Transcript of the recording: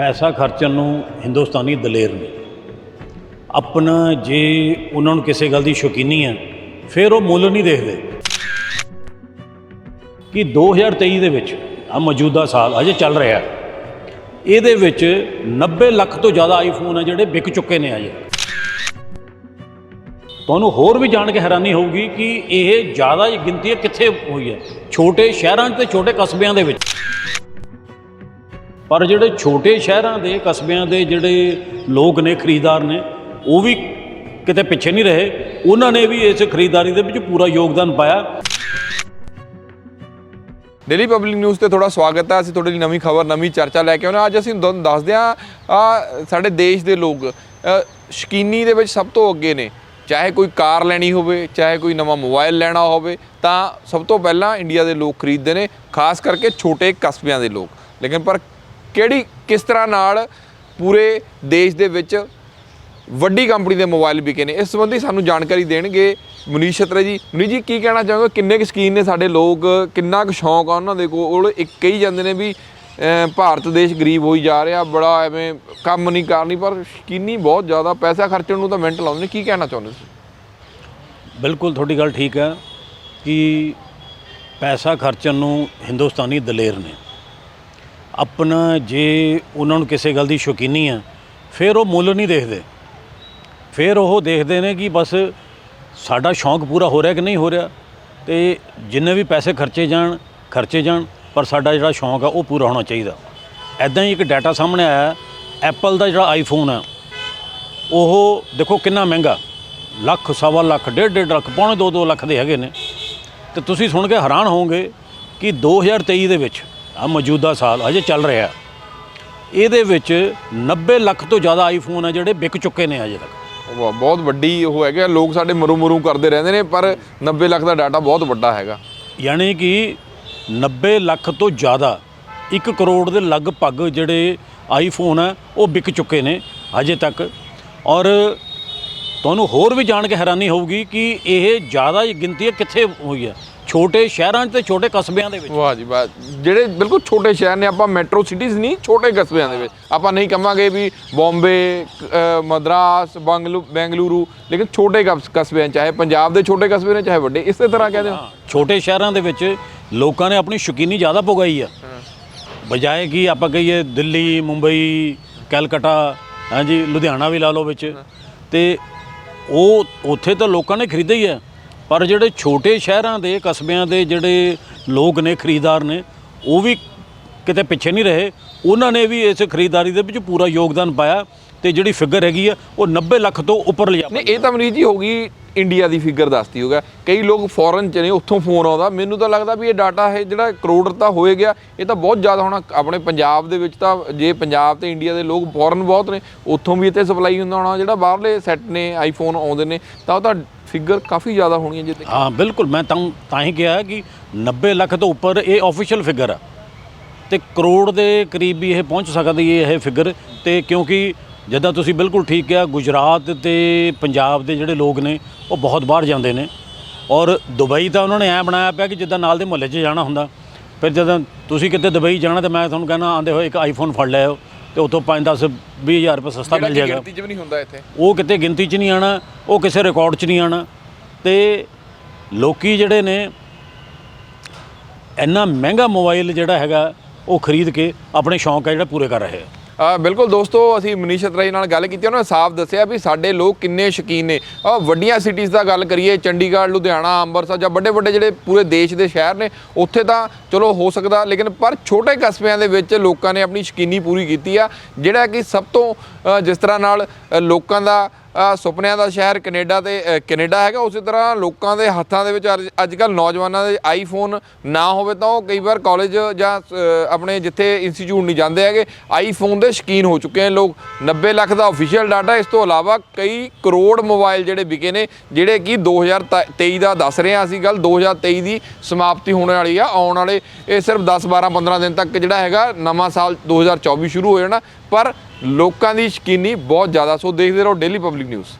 ਪੈਸਾ ਖਰਚਣ ਨੂੰ ਹਿੰਦੁਸਤਾਨੀ ਦਲੇਰ ਨੇ। ਆਪਣਾ ਜੇ ਉਹਨਾਂ ਨੂੰ ਕਿਸੇ ਗੱਲ ਦੀ ਸ਼ੌਕੀਨੀ ਹੈ ਫਿਰ ਉਹ ਮੁੱਲ ਨਹੀਂ ਦੇਖਦੇ। ਕਿ 2023 ਦੇ ਵਿੱਚ ਆ ਮੌਜੂਦਾ ਸਾਲ ਅਜੇ ਚੱਲ ਰਿਹਾ ਇਹਦੇ ਵਿੱਚ 90 ਲੱਖ ਤੋਂ ਜ਼ਿਆਦਾ ਆਈਫੋਨ ਆ ਜਿਹੜੇ ਵਿਕ ਚੁੱਕੇ ਨੇ ਅਜੇ। ਤੁਹਾਨੂੰ ਹੋਰ ਵੀ ਜਾਣ ਕੇ ਹੈਰਾਨੀ ਹੋਊਗੀ ਕਿ ਇਹ ਜ਼ਿਆਦਾ ਗਿਣਤੀ ਕਿੱਥੇ ਹੋਈ ਹੈ। ਛੋਟੇ ਸ਼ਹਿਰਾਂ 'ਚ ਤੇ ਛੋਟੇ ਕਸਬਿਆਂ ਦੇ ਵਿੱਚ। ਪਰ ਜਿਹੜੇ ਛੋਟੇ ਸ਼ਹਿਰਾਂ ਦੇ ਕਸਬਿਆਂ ਦੇ ਜਿਹੜੇ ਲੋਕ ਨੇ ਖਰੀਦਦਾਰ ਨੇ ਉਹ ਵੀ ਕਿਤੇ ਪਿੱਛੇ ਨਹੀਂ ਰਹੇ। ਉਹਨਾਂ ਨੇ ਵੀ ਇਸ ਖਰੀਦਦਾਰੀ ਦੇ ਵਿੱਚ ਪੂਰਾ ਯੋਗਦਾਨ ਪਾਇਆ। ਡੇਲੀ ਪਬਲਿਕ ਨਿਊਜ਼ ਤੇ ਤੁਹਾਡਾ ਸਵਾਗਤ ਹੈ। ਅਸੀਂ ਤੁਹਾਡੇ ਲਈ ਨਵੀਂ ਖਬਰ ਨਵੀਂ ਚਰਚਾ ਲੈ ਕੇ ਆਉਣਾ ਅੱਜ ਅਸੀਂ ਤੁਹਾਨੂੰ ਦੱਸਦੇ ਹਾਂ ਆ ਸਾਡੇ ਦੇਸ਼ ਦੇ ਲੋਕ ਅ, ਸ਼ਕੀਨੀ ਦੇ ਵਿੱਚ ਸਭ ਤੋਂ ਅੱਗੇ ਨੇ। ਚਾਹੇ ਕੋਈ ਕਾਰ ਲੈਣੀ ਹੋਵੇ ਚਾਹੇ ਕੋਈ ਨਵਾਂ ਮੋਬਾਈਲ ਲੈਣਾ ਹੋਵੇ ਤਾਂ ਸਭ ਤੋਂ ਪਹਿਲਾਂ ਇੰਡੀਆ ਦੇ ਲੋਕ ਖਰੀਦਦੇ ਨੇ ਖਾਸ ਕਰਕੇ ਛੋਟੇ ਕਸਬਿਆਂ ਦੇ ਲੋਕ। ਲੇਕਿਨ ਪਰ ਕਿਹੜੀ, ਕਿਸ ਤਰ੍ਹਾਂ ਨਾਲ ਪੂਰੇ ਦੇਸ਼ ਦੇ ਵਿੱਚ ਵੱਡੀ ਕੰਪਨੀ ਦੇ ਮੋਬਾਈਲ ਵਿਕੇ ਨੇ? ਇਸ ਸੰਬੰਧੀ ਸਾਨੂੰ ਜਾਣਕਾਰੀ ਦੇਣਗੇ ਮਨੀਸ਼ ਛਤਰੇ ਜੀ। ਮਨੀਸ਼ ਜੀ, ਕੀ ਕਹਿਣਾ ਚਾਹੋਗੇ? ਕਿੰਨੇ ਕੁ ਸ਼ਕੀਨ ਨੇ ਸਾਡੇ ਲੋਕ? ਕਿੰਨਾ ਕੁ ਸ਼ੌਂਕ ਆ ਉਹਨਾਂ ਦੇ ਕੋਲ ਇੱਕ ਕਹੀ ਜਾਂਦੇ ਨੇ ਵੀ ਭਾਰਤ ਦੇਸ਼ ਗਰੀਬ ਹੋਈ ਜਾ ਰਿਹਾ, ਬੜਾ ਐਵੇਂ ਕੰਮ ਨਹੀਂ ਕਰਨੀ, ਪਰ ਸ਼ਕੀਨੀ ਬਹੁਤ ਜ਼ਿਆਦਾ, ਪੈਸਾ ਖਰਚਣ ਨੂੰ ਤਾਂ ਮਿੰਟ ਲਾਉਂਦੇ ਨੇ। ਕੀ ਕਹਿਣਾ ਚਾਹੁੰਦੇ ਤੁਸੀਂ? ਬਿਲਕੁਲ, ਤੁਹਾਡੀ ਗੱਲ ਠੀਕ ਹੈ ਕਿ ਪੈਸਾ ਖਰਚਣ ਨੂੰ ਹਿੰਦੁਸਤਾਨੀ ਦਲੇਰ ਨੇ। ਆਪਣਾ ਜੇ ਉਹਨਾਂ ਨੂੰ ਕਿਸੇ ਗੱਲ ਦੀ ਸ਼ੌਕੀਨੀ ਹੈ ਫਿਰ ਉਹ ਮੁੱਲ ਨਹੀਂ ਦੇਖਦੇ। ਫਿਰ ਉਹ ਦੇਖਦੇ ਨੇ ਕਿ ਬਸ ਸਾਡਾ ਸ਼ੌਂਕ ਪੂਰਾ ਹੋ ਰਿਹਾ ਕਿ ਨਹੀਂ ਹੋ ਰਿਹਾ ਤੇ ਜਿੰਨੇ ਵੀ ਪੈਸੇ ਖਰਚੇ ਜਾਣ ਖਰਚੇ ਜਾਣ, ਪਰ ਸਾਡਾ ਜਿਹੜਾ ਸ਼ੌਂਕ ਆ ਉਹ ਪੂਰਾ ਹੋਣਾ ਚਾਹੀਦਾ। ਐਦਾਂ ਹੀ ਇੱਕ ਡਾਟਾ ਸਾਹਮਣੇ ਆਇਆ ਐਪਲ ਦਾ ਜਿਹੜਾ ਆਈਫੋਨ ਹੈ ਉਹ ਦੇਖੋ ਕਿੰਨਾ ਮਹਿੰਗਾ, ਲੱਖ, ਸਵਾ ਲੱਖ, ਡੇਢ ਡੇਢ ਲੱਖ, ਪੌਣੇ 2-2 ਲੱਖ ਦੇ ਹੈਗੇ ਨੇ। ਤੇ ਤੁਸੀਂ ਸੁਣ ਕੇ ਹੈਰਾਨ ਹੋਵੋਗੇ ਕਿ 2023 ਦੇ ਵਿੱਚ ਆ ਮੌਜੂਦਾ ਸਾਲ ਅਜੇ ਚੱਲ ਰਿਹਾ। ਇਹਦੇ ਵਿੱਚ 90 ਲੱਖ ਤੋਂ ਜ਼ਿਆਦਾ ਆਈਫੋਨ ਆ ਜਿਹੜੇ ਵਿਕ ਚੁੱਕੇ ਨੇ ਅਜੇ ਤੱਕ। ਵਾਹ, ਬਹੁਤ ਵੱਡੀ ਉਹ ਹੈਗਾ ਲੋਕ ਸਾਡੇ ਮਰੂ ਮਰੂ ਕਰਦੇ ਰਹਿੰਦੇ ਨੇ ਪਰ 90 ਲੱਖ ਦਾ ਡਾਟਾ ਬਹੁਤ ਵੱਡਾ ਹੈਗਾ। ਯਾਨੀ ਕਿ 90 ਲੱਖ ਤੋਂ ਜ਼ਿਆਦਾ 1 ਕਰੋੜ ਦੇ ਲਗਭਗ ਜਿਹੜੇ ਆਈਫੋਨ ਆ ਉਹ ਵਿਕ ਚੁੱਕੇ ਨੇ ਅਜੇ ਤੱਕ। ਔਰ ਤੁਹਾਨੂੰ ਹੋਰ ਵੀ ਜਾਣ ਕੇ ਹੈਰਾਨੀ ਹੋਊਗੀ ਕਿ ਇਹ ਜ਼ਿਆਦਾ ਗਿਣਤੀ ਕਿੱਥੇ ਹੋਈ ਹੈ ਛੋਟੇ ਸ਼ਹਿਰਾਂ 'ਚ ਤੇ ਛੋਟੇ ਕਸਬਿਆਂ ਦੇ ਵਿੱਚ। ਵਾਹ ਜੀ ਵਾਹ। ਜਿਹੜੇ ਬਿਲਕੁਲ ਛੋਟੇ ਸ਼ਹਿਰ ਨੇ ਆਪਾਂ ਮੈਟਰੋ ਸਿਟੀਜ਼ ਨਹੀਂ ਛੋਟੇ ਕਸਬਿਆਂ ਦੇ ਵਿੱਚ। ਆਪਾਂ ਨਹੀਂ ਕਹਾਂਗੇ ਵੀ ਬੰਬੇ ਮਦਰਾਸ ਬੰਗਲੂ ਬੈਂਗਲੁਰੂ ਲੇਕਿਨ ਛੋਟੇ ਕਸ- ਕਸਬੇ ਹਨ ਚਾਹੇ ਪੰਜਾਬ ਦੇ ਛੋਟੇ ਕਸਬੇ ਨੇ ਚਾਹੇ ਵੱਡੇ ਇਸੇ ਤਰ੍ਹਾਂ ਕਹਦੇ ਛੋਟੇ ਸ਼ਹਿਰਾਂ ਦੇ ਵਿੱਚ ਲੋਕਾਂ ਨੇ ਆਪਣੀ ਸ਼ੌਕੀਨੀ ਜ਼ਿਆਦਾ ਪੁਗਾਈ ਆ। ਬਜਾਏ ਕਿ ਆਪਾਂ ਕਹੀਏ ਦਿੱਲੀ ਮੁੰਬਈ ਕੈਲਕਟਾ ਹਾਂਜੀ ਲੁਧਿਆਣਾ ਵੀ ਲਾ ਲਓ ਵਿੱਚ। ਤੇ ਉਹ ਉੱਥੇ ਤਾਂ ਲੋਕਾਂ ਨੇ ਖਰੀਦੇ ਹੀ ਆ। ਪਰ ਜਿਹੜੇ ਛੋਟੇ ਸ਼ਹਿਰਾਂ ਦੇ ਕਸਬਿਆਂ ਦੇ ਜਿਹੜੇ ਲੋਕ ਨੇ, ਖਰੀਦਦਾਰ ਨੇ, ਉਹ ਵੀ ਕਿਤੇ ਪਿੱਛੇ ਨਹੀਂ ਰਹੇ। ਉਹਨਾਂ ਨੇ ਵੀ ਇਸ ਖਰੀਦਦਾਰੀ ਦੇ ਵਿੱਚ ਪੂਰਾ ਯੋਗਦਾਨ ਪਾਇਆ ਤੇ ਜਿਹੜੀ ਫਿਗਰ ਹੈਗੀ ਆ, ਉਹ 90 ਲੱਖ ਤੋਂ ਉੱਪਰ ਲਿਜਾ ਨਹੀਂ, ਇਹ ਤਾਂ ਮਰੀਜ਼ ਜੀ ਹੋ ਗਈ ਇੰਡੀਆ ਦੀ ਫਿਗਰ ਦੱਸਦੀ ਹੋਗਾ ਕਈ ਲੋਕ ਫੋਰਨ ਚ ਨੇ, ਉੱਥੋਂ ਫੋਨ ਆਉਂਦਾ। ਮੈਨੂੰ ਤਾਂ ਲੱਗਦਾ ਵੀ ਇਹ ਡਾਟਾ ਹੈ ਜਿਹੜਾ ਕਰੋੜ ਤਾਂ ਹੋਏ ਗਿਆ, ਇਹ ਤਾਂ ਬਹੁਤ ਜ਼ਿਆਦਾ ਹੋਣਾ। ਆਪਣੇ ਪੰਜਾਬ ਦੇ ਵਿੱਚ ਤਾਂ ਜੇ ਪੰਜਾਬ ਤੇ ਇੰਡੀਆ ਦੇ ਲੋਕ ਫੋਰਨ ਬਹੁਤ ਨੇ, ਉੱਥੋਂ ਵੀ ਇੱਥੇ ਸਪਲਾਈ ਹੁੰਦਾ ਹੋਣਾ। ਜਿਹੜਾ ਬਾਹਰਲੇ ਸੈੱਟ ਨੇ ਆਈਫੋਨ ਆਉਂਦੇ ਨੇ, ਤਾਂ ਉਹ ਤਾਂ ਫਿਗਰ ਕਾਫੀ ਜ਼ਿਆਦਾ ਹੋਣੀ ਹੈ ਜੇ ਹਾਂ, ਬਿਲਕੁਲ। ਮੈਂ ਤਾਂ ਤਾਂ ਹੀ ਕਿਹਾ ਕਿ 90 ਲੱਖ ਤੋਂ ਉੱਪਰ ਇਹ ਆਫੀਸ਼ੀਅਲ ਫਿਗਰ ਆ। ਤੇ ਕਰੋੜ ਦੇ ਕਰੀਬ ਵੀ ਇਹ ਪਹੁੰਚ ਸਕਦੀ ਹੈ ਇਹ ਫਿਗਰ। ਤੇ ਕਿਉਂਕਿ ਜਿੱਦਾਂ ਤੁਸੀਂ ਬਿਲਕੁਲ ਠੀਕ ਕਿਹਾ ਗੁਜਰਾਤ ਤੇ ਪੰਜਾਬ ਦੇ ਜਿਹੜੇ ਲੋਕ ਨੇ ਉਹ ਬਹੁਤ ਬਾਹਰ ਜਾਂਦੇ ਨੇ। ਔਰ ਦੁਬਈ ਤਾਂ ਉਹਨਾਂ ਨੇ ਐ ਬਣਾਇਆ ਪਿਆ ਕਿ ਜਿੱਦਾਂ ਨਾਲ ਦੇ ਮੁਹੱਲੇ 'ਚ ਜਾਣਾ ਹੁੰਦਾ। ਫਿਰ ਜਦੋਂ ਤੁਸੀਂ ਕਿਤੇ ਦੁਬਈ ਜਾਣਾ ਤੇ ਮੈਂ ਤੁਹਾਨੂੰ ਕਹਿੰਦਾ ਆਂਦੇ ਹੋਏ ਇੱਕ ਆਈਫੋਨ ਫੜ ਲਿਆਓ ਤੇ ਉਤੋਂ 5 10 20000 ਰੁਪਏ ਸਸਤਾ ਮਿਲ ਜਾਏਗਾ। ਗਿਣਤੀ 'ਚ ਵੀ ਨਹੀਂ ਹੁੰਦਾ ਇੱਥੇ। ਉਹ ਕਿਤੇ ਗਿਣਤੀ 'ਚ ਨਹੀਂ ਆਣਾ ਉਹ ਕਿਸੇ ਰਿਕਾਰਡ 'ਚ ਨਹੀਂ ਆਣਾ। ਤੇ ਲੋਕੀ ਜਿਹੜੇ ਨੇ ਇੰਨਾ ਮਹਿੰਗਾ ਮੋਬਾਈਲ ਜਿਹੜਾ ਹੈਗਾ ਉਹ ਖਰੀਦ ਕੇ ਆਪਣੇ ਸ਼ੌਂਕ ਹੈ ਜਿਹੜਾ ਪੂਰੇ ਕਰ ਰਹੇ ਆ। ਬਿਲਕੁਲ ਦੋਸਤੋ, ਅਸੀਂ ਮਨੀਸ਼ ਅਤਰਾਈ ਨਾਲ ਗੱਲ ਕੀਤੀ, ਉਹਨਾਂ ਨੇ ਸਾਫ਼ ਦੱਸਿਆ ਵੀ ਸਾਡੇ ਲੋਕ ਕਿੰਨੇ ਸ਼ਕੀਨ ਨੇ। ਵੱਡੀਆਂ ਸਿਟੀਜ਼ ਦਾ ਗੱਲ ਕਰੀਏ, ਚੰਡੀਗੜ੍ਹ, ਲੁਧਿਆਣਾ, ਅੰਮ੍ਰਿਤਸਰ ਜਾਂ ਵੱਡੇ ਵੱਡੇ ਜਿਹੜੇ ਪੂਰੇ ਦੇਸ਼ ਦੇ ਸ਼ਹਿਰ ਨੇ, ਉੱਥੇ ਤਾਂ ਚਲੋ ਹੋ ਸਕਦਾ, ਲੇਕਿਨ ਪਰ ਛੋਟੇ ਕਸਬਿਆਂ ਦੇ ਵਿੱਚ ਲੋਕਾਂ ਨੇ ਆਪਣੀ ਸ਼ਕੀਨੀ ਪੂਰੀ ਕੀਤੀ ਆ, ਜਿਹੜਾ ਕਿ ਸਭ ਤੋਂ ਜਿਸ ਤਰ੍ਹਾਂ ਨਾਲ ਲੋਕਾਂ ਦਾ ਸੁਪਨਿਆਂ ਦਾ ਸ਼ਹਿਰ ਕੈਨੇਡਾ ਤੇ ਕੈਨੇਡਾ ਹੈਗਾ। ਉਸੇ ਤਰ੍ਹਾਂ ਲੋਕਾਂ ਦੇ ਹੱਥਾਂ ਦੇ ਵਿੱਚ ਅੱਜ ਕੱਲ ਨੌਜਵਾਨਾਂ ਦੇ ਆਈਫੋਨ ਨਾ ਹੋਵੇ ਤਾਂ ਉਹ ਕਈ ਵਾਰ ਕਾਲਜ ਜਾਂ ਆਪਣੇ ਜਿੱਥੇ ਇੰਸਟੀਚਿਊਟ ਨਹੀਂ ਜਾਂਦੇ ਹੈਗੇ, ਆਈਫੋਨ ਦੇ ਸ਼ਕੀਨ ਹੋ ਚੁੱਕੇ ਨੇ ਲੋਕ। 90 ਲੱਖ ਦਾ ਅਫੀਸ਼ੀਅਲ ਡਾਟਾ ਇਸ ਤੋਂ ਇਲਾਵਾ ਕਈ ਕਰੋੜ ਮੋਬਾਈਲ ਜਿਹੜੇ ਵਿਕੇ ਨੇ, ਜਿਹੜੇ ਕਿ 2023 ਦਾ ਦੱਸ ਰਹੇ ਹਾਂ ਅਸੀਂ ਗੱਲ 2023 ਦੀ ਸਮਾਪਤੀ ਹੋਣ ਵਾਲੀ ਆ, ਆਉਣ ਵਾਲੇ ਇਹ ਸਿਰਫ 10 12 15 ਦਿਨ ਤੱਕ ਜਿਹੜਾ ਹੈਗਾ, ਨਵਾਂ ਸਾਲ 2024 ਸ਼ੁਰੂ ਹੋ ਜਾਣਾ। ਪਰ ਲੋਕਾਂ ਦੀ ਸ਼ਕੀਨੀ ਬਹੁਤ ਜ਼ਿਆਦਾ ਸੋ ਦੇਖਦੇ ਰਹੋ ਡੇਲੀ ਪਬਲਿਕ ਨਿਊਜ਼